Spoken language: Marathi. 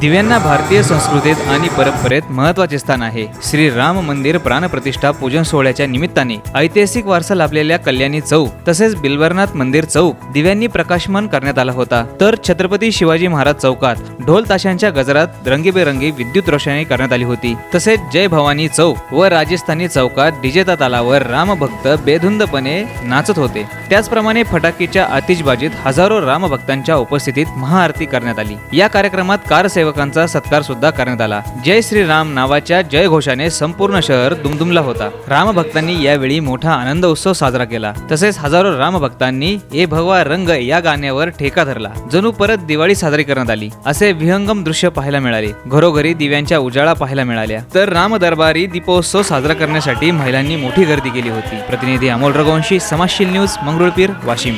दिव्यांना भारतीय संस्कृतीत आणि परंपरेत महत्त्वाचे स्थान आहे. श्री राम मंदिर प्राणप्रतिष्ठा पूजन सोहळ्याच्या निमित्ताने ऐतिहासिक वारसा लाभलेल्या कल्याणी चौक तसेच बिलवरनाथ मंदिर चौक दिव्यांनी प्रकाशमान करण्यात आला होता. तर छत्रपती शिवाजी महाराज चौकात ढोल ताशांच्या गजरात रंगीबेरंगी विद्युत रोषणाई करण्यात आली होती. तसेच जय भवानी चौक व राजस्थानी चौकात डिजेता तालावर रामभक्त बेधुंदपणे नाचत होते. त्याचप्रमाणे फटाकीच्या आतिषबाजीत हजारो रामभक्तांच्या उपस्थितीत महाआरती करण्यात आली. या कार्यक्रमात नगरसेवकांचा सत्कार सुद्धा करण्यात आला. जय श्रीराम नावाच्या जय घोषाने संपूर्ण शहर दुमदुमला होता. रामभक्तांनी यावेळी मोठा आनंद उत्सव साजरा केला. तसेच हजारो रामभक्तांनी ए भगवा रंग या गाण्यावर ठेका धरला. जणू परत दिवाळी साजरी करण्यात आली. असे विहंगम दृश्य पाहायला मिळाले. घरोघरी दिव्यांच्या उजाळा पाहायला मिळाल्या. तर राम दरबारी दीपोत्सव साजरा करण्यासाठी महिलांनी मोठी गर्दी केली होती. प्रतिनिधी अमोल रघुवंशी समाजशील न्यूज मंगरुळपीर वाशिम.